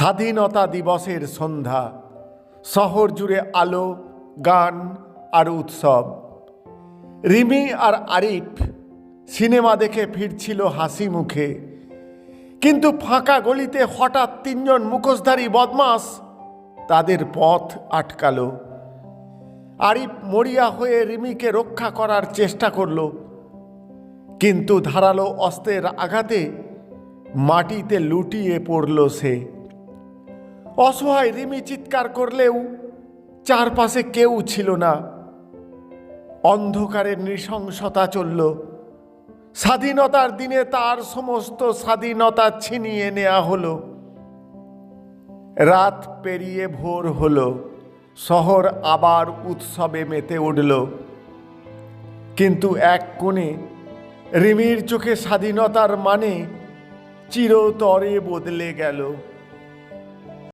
স্বাধীনতা দিবসের সন্ধ্যা, শহর জুড়ে আলো, গান আর উৎসব। রিমি আর আরিফ সিনেমা দেখে ফিরছিল হাসি মুখে। কিন্তু ফাঁকা গলিতে হঠাৎ তিনজন মুখোশধারী বদমাস তাদের পথ আটকালো। আরিফ মরিয়া হয়ে রিমিকে রক্ষা করার চেষ্টা করল, কিন্তু ধারালো অস্ত্রের আঘাতে মাটিতে লুটিয়ে পড়ল সে। অসহায় রিমি চিৎকার করলেও চারপাশে কেউ ছিল না। অন্ধকারের নৃশংসতা চলল। স্বাধীনতার দিনে তার সমস্ত স্বাধীনতা ছিনিয়ে নেওয়া হলো। রাত পেরিয়ে ভোর হলো। শহর আবার উৎসবে মেতে উঠল। কিন্তু এক কোণে রিমির চোখে স্বাধীনতার মানে চিরতরে বদলে গেল।